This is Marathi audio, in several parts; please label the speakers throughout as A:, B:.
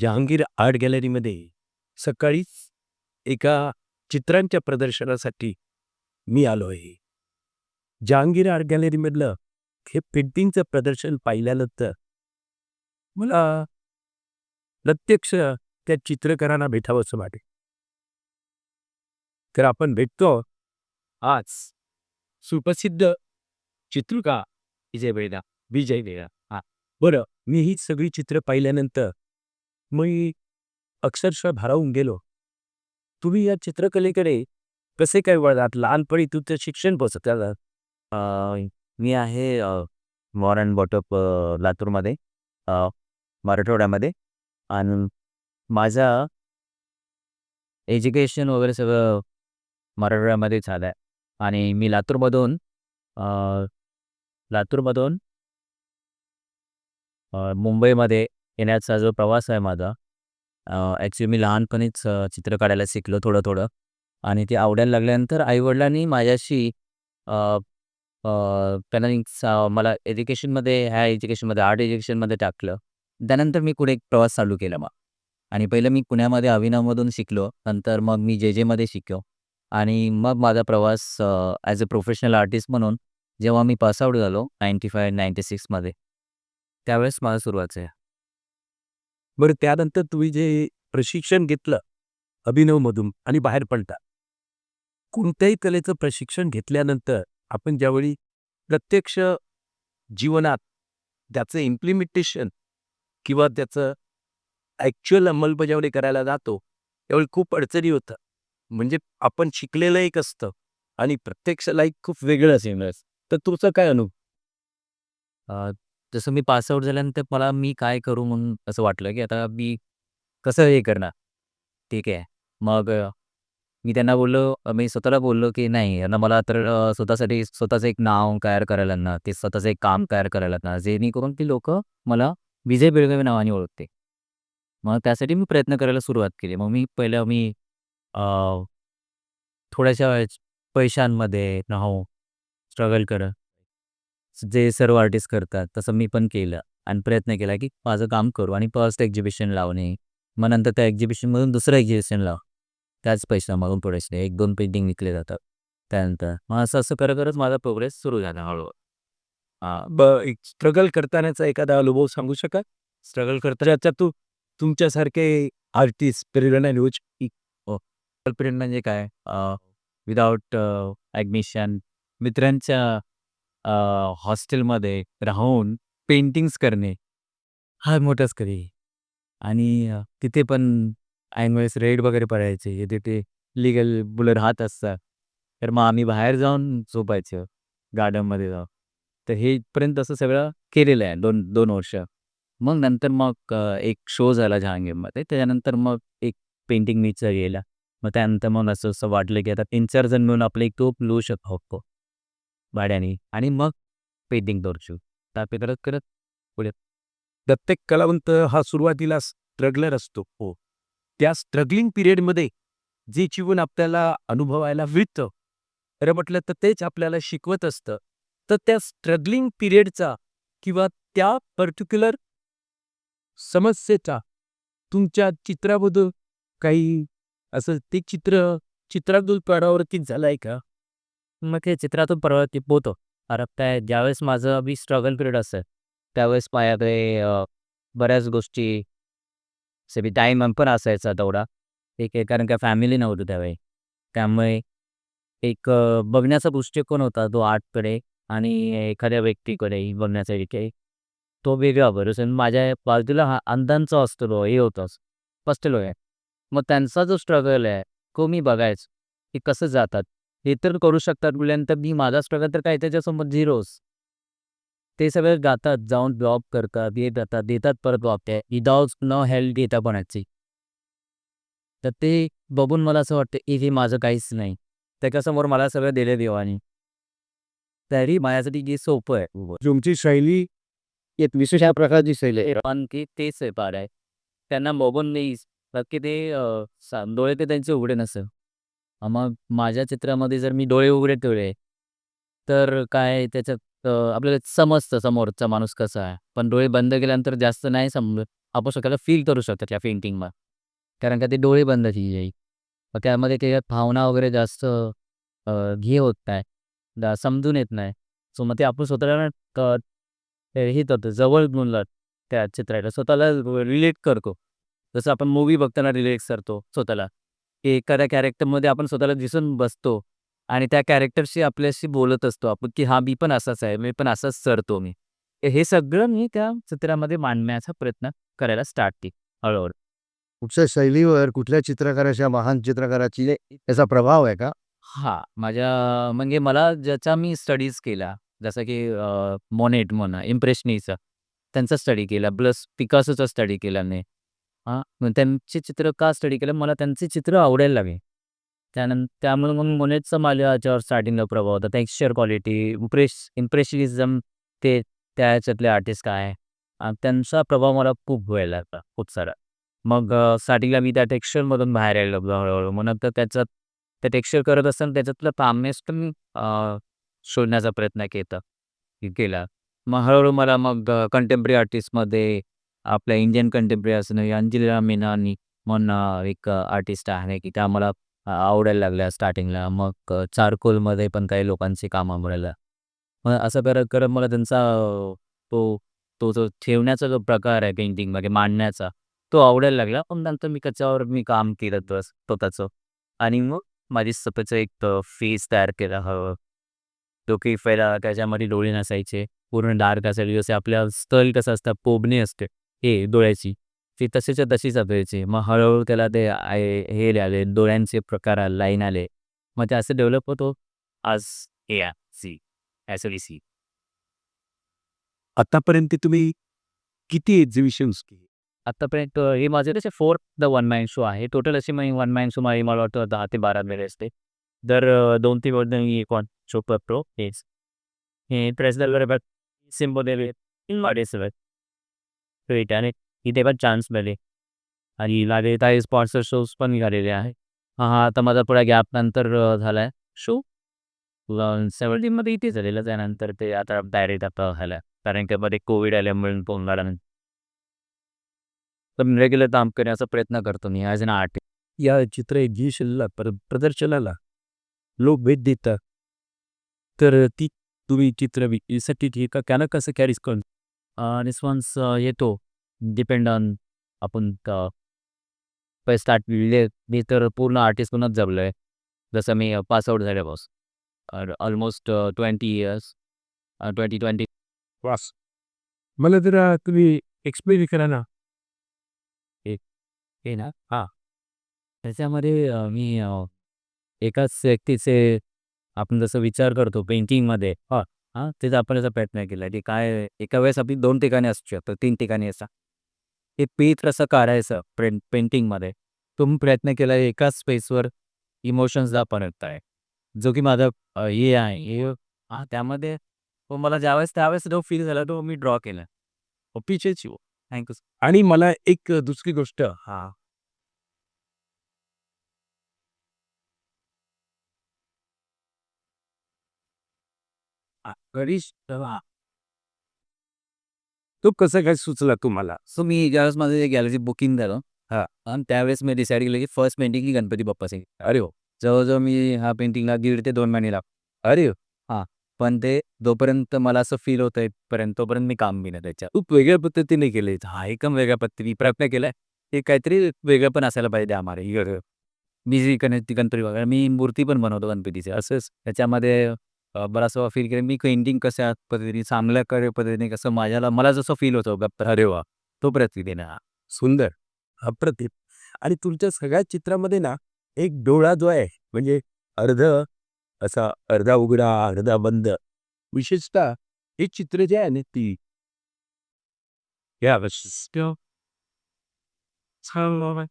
A: जहांगीर आर्ट गॅलरीमध्ये सकाळीच एका चित्रांच्या प्रदर्शनासाठी मी आलो आहे. जहांगीर आर्ट गॅलरीमधलं हे पेंटिंगचं प्रदर्शन पाहिल्यानंतर मला प्रत्यक्ष त्या चित्रकारांना भेटावं असं वाटेल. तर आपण भेटतो आज सुप्रसिद्ध चित्रकार विजय बेडा विजय बेडा हा बरं मी ही सगळी चित्र पाहिल्यानंतर मी अक्षरशः भारावून गेलो. तुम्ही या चित्रकलेकडे कसे काय वळलात? लहानपणी तुमचं शिक्षण पोचत
B: मी आहे मॉरन बॉटअप लातूरमध्ये मराठवाड्यामध्ये. आणि माझा एज्युकेशन वगैरे सगळं मराठवाड्यामध्ये झालं आहे आणि मी लातूरमधून लातूरमधून मुंबईमध्ये येण्याचा जो प्रवास आहे माझा ॲक्च्युली मी लहानपणीच चित्र काढायला शिकलो थोडं थोडं. आणि ते आवडायला लागल्यानंतर आईवडिलांनी माझ्याशी त्यांना सा मला एज्युकेशनमध्ये ह्या एज्युकेशनमध्ये आर्ट एज्युकेशनमध्ये टाकलं. त्यानंतर मी पुढे एक प्रवास चालू केला मग. आणि पहिलं मी पुण्यामध्ये अभिनवमधून शिकलो. नंतर मग मी जे जेमध्ये शिकलो. आणि मग माझा प्रवास ॲज अ प्रोफेशनल आर्टिस्ट म्हणून जेव्हा मी पासआउट झालो नाईंटी फाय नाईंटी सिक्समध्ये त्यावेळेस मला सुरुवात आहे.
A: बरं त्यानंतर तुम्ही जे प्रशिक्षण घेतलं अभिनवमधून आणि बाहेर पडता. कोणत्याही कलेचं प्रशिक्षण घेतल्यानंतर आपण ज्यावेळी प्रत्यक्ष जीवनात त्याचं इम्प्लिमेंटेशन किंवा त्याचं ॲक्च्युअल अंमलबजावणी करायला जातो त्यावेळी खूप अडचणी होतं म्हणजे आपण शिकलेलं एक असतं आणि प्रत्यक्ष लाईफ खूप वेगळं असेल तर तुमचं काय अनुभव?
B: जसं मी पासआउट झाल्यानंतर मला मी काय करू म्हणून असं वाटलं की आता मी कसं हे करणार? ठीक आहे. मग अ, मी त्यांना बोललो अ, मी स्वतःला बोललो की नाही यांना मला तर अ, स्वतःसाठी स्वतःचं एक नाव तयार करायला ना ते स्वतःचं एक काम तयार करायला ना जेणेकरून ती लोक मला विजय बेळगावी नावाने ओळखते मग त्यासाठी मी प्रयत्न करायला सुरुवात केली. मग मी पहिलं मी अ, थोड्याशा पैशांमध्ये नाहो स्ट्रगल करत जे सर्व आर्टिस्ट करतात तसं मी पण केलं आणि प्रयत्न केला की माझं काम करू आणि फर्स्ट एक्झिबिशन लावणे. मग नंतर त्या एक्झिबिशनमधून दुसरं एक्झिबिशन लाव. त्याच पैशामागून थोडेसे एक दोन पेंटिंग विकले जातात. त्यानंतर मग असं असं करत करत माझा प्रोग्रेस सुरू झाला हळूहळू. हां
A: ब एक स्ट्रगल करतानाचा एखादा अनुभव सांगू शकाल? स्ट्रगल करताना तू तुमच्यासारखे आर्टिस्ट प्रेरणा न्यूज
B: प्रिंट म्हणजे काय? विदाउट ॲडमिशन मित्रांच्या हॉस्टेलमध्ये राहून पेंटिंग्स करणे. हा मोठाच कधी. आणि तिथे पण ऐनवेळेस रेड वगैरे पडायचे तिथे लिगल बुलर राहत असतात. तर मग आम्ही बाहेर जाऊन झोपायचं गार्डनमध्ये जाऊन. तर हे इथपर्यंत असं सगळं केलेलं आहे दोन दोन वर्ष. मग नंतर मग एक शो झाला जहांगीरमध्ये. त्याच्यानंतर मग एक पेंटिंग मीचा गेला. मग त्यानंतर मग असं असं वाटलं की आता तीन चार जण मिळून आपलं एक तोप लिहू शकतो. भाड्याने आणि मग पेंटिंग दौडशू तापे करत करत
A: प्रत्येक कलावंत हा सुरुवातीला स्ट्रगलर असतो. हो. त्या स्ट्रगलिंग पिरियडमध्ये जे जीवन आपल्याला अनुभवायला मिळतं खरं म्हटलं तर तेच आपल्याला शिकवत असतं. तर त्या स्ट्रगलिंग पिरियडचा किंवा त्या पर्टिक्युलर समस्येचा तुमच्या चित्राबद्दल काही असं ते चित्र चित्रातून झालं आहे का?
B: मग ते चित्रातून परवा टिपवतो. अरे काय ज्यावेळेस माझं बी स्ट्रगल पिरियड असेल त्यावेळेस माझ्याकडे अ, बऱ्याच गोष्टी से बी टाईम पण असायचा तेवढा. ठीक आहे कारण काय फॅमिली नव्हतं त्यावेळी. त्यामुळे एक अ, बघण्याचा दृष्टिकोन होता तो आर्टकडे आणि एखाद्या व्यक्तीकडे बघण्याचा एक आहे. तो वेगळा बरं माझ्या बाजूला हा अंधांचा असतो तो हे होतंच स्पष्ट आहे. मग त्यांचा जो स्ट्रगल आहे तो मी बघायचो की कसं जातात. हे तर करू शकतात बोलल्यानंतर मी माझा स्ट्रगल तर काय त्याच्यासमोर झिरोच ते सगळे जातात जाऊन जॉब करतात येत जातात देतात परत वापते विदाउट न हेल्प घेता कोणाची. तर ते बघून मला असं वाटतं की हे माझं काहीच नाही. त्याच्यासमोर मला सगळं दिलं देवानी. तरी माझ्यासाठी जे सोपं आहे.
A: तुमची शैली एक विशेष प्रकारची शैली आहे.
B: पण की तेच आहे पार आहे. त्यांना बघून नाही नक्की ते डोळे ते त्यांचे उघडे नसेल मग माझ्या चित्रामध्ये जर मी डोळे उघडे ठेवले तर काय त्याच्यात आपल्याला समजतं समोरचा माणूस कसा आहे. पण डोळे बंद केल्यानंतर जास्त नाही समजत आपण स्वतःला फील करू शकतो त्या पेंटिंगला कारण का ते डोळे बंद केली जाईल मग त्यामध्ये त्याच्यात भावना वगैरे जास्त घे हे होत नाही. दा- समजून येत नाही. सो मग ते आपण स्वतःला क- हे करतो जवळ बोलणार त्या चित्राला. स्वतःला रिलेट करतो. जसं आपण मूवी बघताना रिलेट करतो स्वतःला. की एखाद्या कॅरेक्टरमध्ये आपण स्वतःला दिसून बसतो आणि त्या कॅरेक्टरशी आपल्याशी बोलत असतो आपण की हा मी पण असाच आहे मी पण असाच सरतो मी. हे सगळं मी त्या चित्रामध्ये मांडण्याचा प्रयत्न करायला स्टार्ट केली हळूहळू.
C: कुठच्या शैलीवर कुठल्या चित्रकाराच्या महान चित्रकाराची त्याचा प्रभाव आहे का?
B: हां, माझ्या म्हणजे मला ज्याचा मी स्टडीज केला, जसं की मोनेट म्हणा, इम्प्रेशनिस्टचा त्यांचा स्टडी केला, प्लस पिकासोचा स्टडी केला मी. हां, मग त्यांची चित्र का स्टडी केलं, मला त्यांची चित्र आवडायला लागली. त्यानं त्यामुळे मग मोनेटचा माझ्या ह्याच्यावर स्टार्टिंगला प्रभाव होता. टेक्स्चर क्वालिटी, इम्प्रेश इम्प्रेशनिझम ते त्या ह्याच्यातले आर्टिस्ट काय अ, त्यांचा प्रभाव मला खूप व्हायला लागला, खूप सारा. मग अ, स्टार्टिंगला मी त्या टेक्स्चरमधून बाहेर यायला लागलो हळू-हळू. मग नंतर त्याच्यात ते टेक्स्चर करत असताना त्याच्यातलं कामनेस पण अ, शोधण्याचा प्रयत्न केला केला. मग हळूहळू मला मग अ, कंटेम्पररी आर्टिस्टमध्ये आपल्या इंडियन कंटेम्पररी असणं अंजिला मेनन म्हणून अ, एक आर्टिस्ट आहे की त्या मला अ, आवडायला लागल्या स्टार्टिंगला. मग अ, चारकोलमध्ये पण काही लोकांची कामं आवडायला. मग असं करत करत मला त्यांचा अ, तो तो जो ठेवण्याचा जो प्रकार आहे पेंटिंगमध्ये मांडण्याचा, तो आवडायला लागला. पण नंतर मी त्याच्यावर मी काम केलं बस स्वतःचं आणि मग माझी स्वतःचं एक अ, फेस तयार केला हवं जो की पहिला त्याच्यामध्ये डोळे नसायचे. पूर्ण डार्क असायचे. जसे आपल्या स्थल कसं असतं, पोबणी असते हे डोळ्याची, ती तशीच्या तशीच असायची. मग हळूहळू त्याला ते आय हे आले, डोळ्यांचे प्रकार आले, लाईन आले. मग ते असं डेव्हलप होतो. आज हे आहे सी ॲज वी सी.
A: आतापर्यंत तुम्ही किती एक्झिबिशन्स केली?
B: आत्तापर्यंत हे माझे तसे 4th the one man show आहे. टोटल अशी मी वन मॅन शो माझी मला वाटतं 10 ते 12 वेळेस असते. दर अ, 2-3 वर्षांनी मी एक वन शो करतो. हेच. हे प्रेस सिम्बोदेवे इन आणि इथे पण चान्स मिळाले. आणि लागले काही स्पॉन्सर शोज पण निघालेले आहे. हां, आता माझा थोडा गॅप नंतर झाला आहे शो. अ, 17 मध्ये इथे झालेलं. त्यानंतर ते आता डायरेक्ट आता झालं. कारण की मध्ये कोविड आल्यामुळे पुन्हा पण रेग्युलर काम करण्याचा प्रयत्न करतो मी ॲज अन आर्टिस्ट.
A: या चित्र एक्झिबिशनला पर प्रदर्शनाला लोक भेट देतात. तर ती तुम्ही चित्र विक्रीसाठी ती का कॅन कसं कॅरीज करून
B: रिस्पॉन्स येतो. डिपेंड ऑन आपण क पहिले स्टार्ट म्हणजे मी तर पूर्ण आर्टिस्टहूनच जगलो आहे. जसं मी पास आउट झाल्यापासून. Almost 20 years. A, 2020
A: was. मला जरा तुम्ही एक्सप्लेन करा ना.
B: हे ना
A: हां.
B: त्याच्यामध्ये मी एकाच व्यक्तीचे आपण जसं विचार करतो पेंटिंगमध्ये हां, हां, आपण याचा प्रयत्न केला की काय एका वेळेस आपली 2 ठिकाणी असू शकतं, 3 ठिकाणी असा. हे पेज कसं काढायचं पें पेंटिंगमध्ये तो मी प्रयत्न केला एकाच स्पेसवर इमोशन्स दाखवण्याचा आहे. जो की माझा अ, हे आहे हे हां, त्यामध्ये तो मला ज्यावेळेस त्यावेळेस जो फील झाला तो मी ड्रॉ केला. यू. Thank you.
A: आणि मला एक दुसरी गोष्ट हां. हां. तो कसं काय सुचला तुम्हाला?
B: सो मी ज्यावेळेस माझं हे गॅलरी बुकिंग झालं
A: हां.
B: आणि त्यावेळेस मी डिसाईड केलं की फर्स्ट पेंटिंग ही गणपती बाप्पाची.
A: अरे हो!
B: जवळ-जवळ मी ह्या पेंटिंगला दीड ते 2 महिने लागले.
A: अरे
B: हां. पण ते जोपर्यंत मला असं फील होतंय पर्यंत तोपर्यंत मी काम केलं त्याच्यावर.
A: खूप वेगळ्या पद्धतीने केलंय.
B: हां, एकदम वेगळ्या पद्धतीने प्रयत्न केलाय. हे काहीतरी वेगळं पण असायला पाहिजे आम्हाला. मी जी गणपती गणपती बघा मी मूर्ती पण बनवतो गणपतीची. असंच त्याच्यामध्ये अ, बराचसा फील केलं मी पेंटिंग कशा पद्धतीने चांगल्या क पद्धतीने कसं माझ्याला मला जसं फील होतं गप्प
A: अरे वाह!
B: तो प्रयत्न केला.
A: सुंदर. अप्रतिम. आणि तुमच्या सगळ्या चित्रामध्ये ना, एक डोळा जो आहे म्हणजे अर्धं असा अर्धा उघडा, अर्धा बंद. विशेषतः हे चित्र जे आहे ना ती या विशिष्ट छान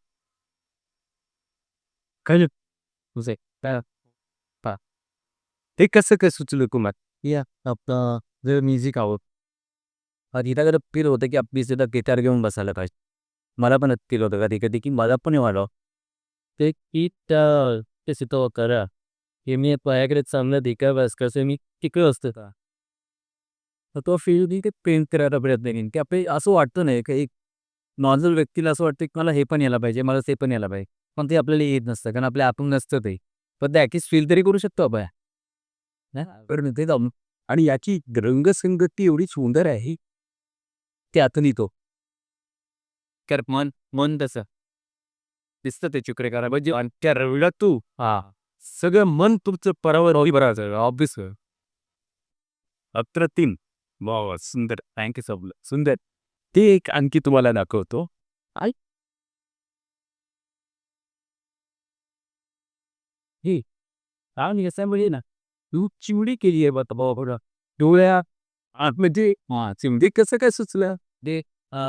A: काय
B: तुझे काय
A: ते कसं काय सुचलं तुम्हाला?
B: या आपलं जर म्युझिक आवड आणि इथं फील होतं की आपली सुद्धा गिटार घेऊन बसायला पाहिजे. मला पण फील होतं कधी-कधी की मला पण वाढव ते की त्या ते करा हे मी पायाकडे चांगलं दिखावयास कसं मी टिकलं असतं का? तर तो फील मी ते पेंट करायला प्रयत्न केला की आपले असं वाटतं नाही का एक नॉर्मल व्यक्तीला असं वाटतं की मला हे पण यायला पाहिजे मला ते पण यायला पाहिजे पण ते आपल्याला येत नसतं कारण आपल्या आतून नसतं ते पण ते ॲटलिस्ट फील तरी करू शकतो आपण
A: पण ते जाऊन आणि याची रंगसंगती एवढी सुंदर आहे ते आतून येतो.
B: कर मन मन तसं. दिसतं ते चित्रे
A: म्हणजे त्या रंगात तू.
B: हा.
A: सगळं मन तुमचं परावर बरोबर ऑब्विस अप्रतिम वा सुंदर. थँक्यू सो मच सुंदर. ते एक आणखी तुम्हाला दाखवतो. आई. ही. आणि कसं म्हणजे ना तू चिवडी केली आहे बघा बाबा डोळ्या आतमध्ये
B: हा
A: चिमडी कसं काय सुचलं?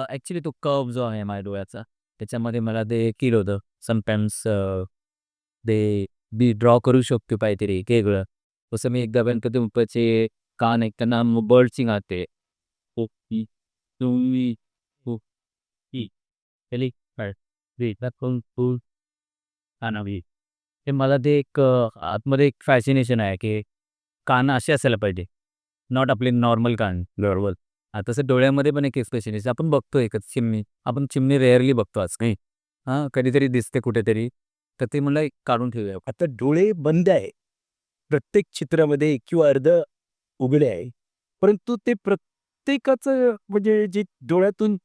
B: ॲक्च्युली तो कर्व जो आहे माझ्या डोळ्याचा त्याच्यामध्ये मला ते केलं होतं. समटाईम्स ते बी ड्रॉ करू शकतो काहीतरी वेगळं. तसं मी एकदा गणपती बाप्पाचे कान ऐकताना तुम्ही दाखवून फुल. कानावी हे मला ते एक आतमध्ये एक फॅसिनेशन आहे की कान असे असायला पाहिजे. नॉट आपले नॉर्मल कान
A: बरोबर
B: तसं डोळ्यामध्ये पण एक एक्सप्रेशन आहे. आपण बघतो एकच चिमणी. आपण चिमणी रेअरली बघतो आज नाही. हां कधीतरी दिसते कुठेतरी. तर ते मला एक काढून ठेवूया.
A: आता डोळे बंद आहे. प्रत्येक चित्रामध्ये किंवा अर्ध उघडे आहे. परंतु ते प्रत्येकाचं म्हणजे जे डोळ्यातून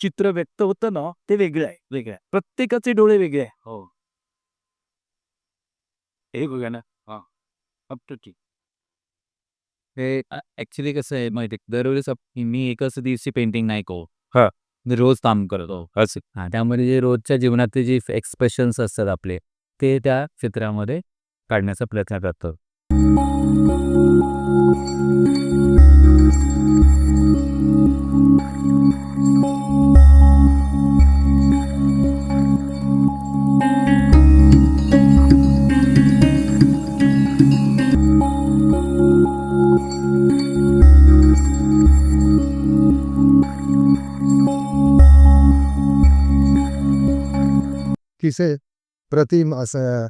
A: चित्र व्यक्त होतं ना ते वेगळं आहे.
B: वेगळं आहे.
A: प्रत्येकाचे डोळे वेगळे आहे.
B: हो.
A: हे बघा ना.
B: अप टू ठीक हे ॲक्च्युली कसं आहे माहिती आहे दरवेळेस आप- मी एकच दिवशी पेंटिंग नाही करू
A: हा.
B: मी रोज काम करतो.
A: असं.
B: हां त्यामध्ये जे रोजच्या जीवनातले जे एक्सप्रेशन्स असतात आपले ते त्या चित्रामध्ये काढण्याचा प्रयत्न करतो.
C: अतिशय प्रतिम असं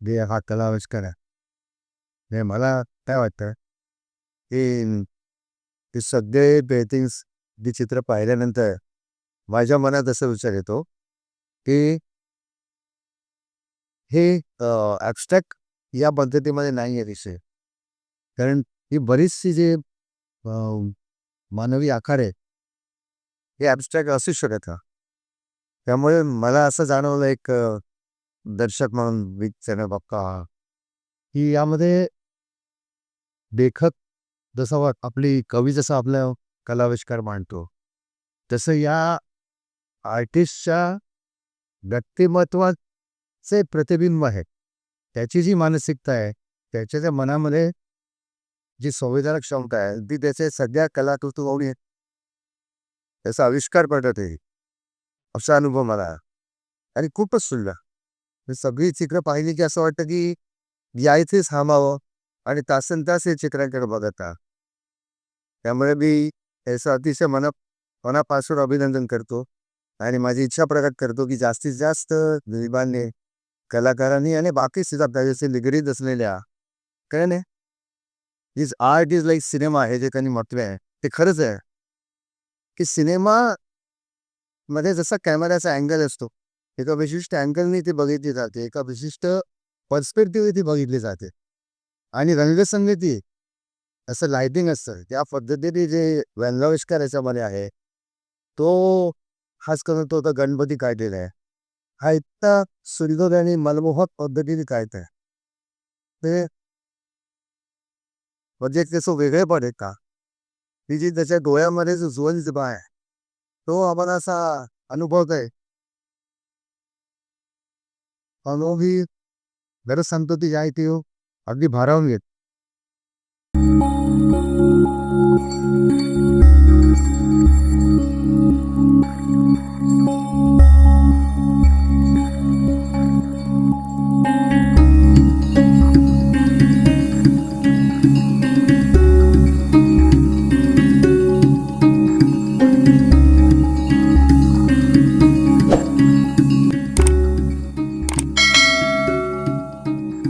C: जे हा कलाविष्कार आहे हे मला काय वाटतं? की सगळे पेंटिंग्स जी चित्र पाहिल्यानंतर माझ्या मनात असं विचार येतो की हे ॲबस्ट्रॅक्ट या पद्धतीमध्ये नाही आहे विषय. कारण ही बरीचशी जे मानवी आकार आहे हे ॲबस्ट्रॅक्ट असू शकत का त्यामुळे मला असं जाणवलं एक दर्शक म्हणून विचारण्या बाप्पा की यामध्ये लेखक जसं आपली कवी जसं आपला कलाविष्कार मांडतो तसं या आर्टिस्टच्या व्यक्तिमत्वाचे प्रतिबिंब आहे. त्याची जी मानसिकता आहे त्याच्या त्या मनामध्ये जी संविधानक क्षमता आहे ती त्याचे सध्या सगळ्या होऊन त्याचा आविष्कार पडत आहे. असा अनुभव मला आणि खूपच सुंदर. सगळी चित्र पाहिली की असं वाटतं की या इथेच थांबावं आणि तासन तास हे चित्रांकडे बघत त्यामुळे मी याचं अतिशय मना मनापासून अभिनंदन करतो आणि माझी इच्छा प्रकट करतो की जास्तीत जास्त गरिबांनी कलाकारांनी आणि बाकी सुद्धा त्याच्याशी निगडीत असलेल्या काय नाही is art is like cinema हे जे काही म्हटलं आहे ते खरंच आहे. की सिनेमा मध्ये जसा कॅमेऱ्याचा अँगल असतो एका विशिष्ट अँगलने ती बघितली जाते एका विशिष्ट पर्स्पेक्टिव्ह ती बघितली जाते. आणि रंगसंगती असं लाइटिंग असतं त्या पद्धतीने जे व्यंगाविष्कार याच्यामध्ये आहे तो खास करून तो तर गणपती काढलेला आहे. हा इतका सुंदर आणि मनमोहक पद्धतीने काढत आहे. ते म्हणजे त्याचं वेगळेपण आहे का? ती जी त्याच्या डोळ्यामध्ये जो ज्वल आहे तो आम्हाला असा अनुभवत आहे अनुभव ही गरज सांगतो ती आहे ती अगदी भारावून घेत.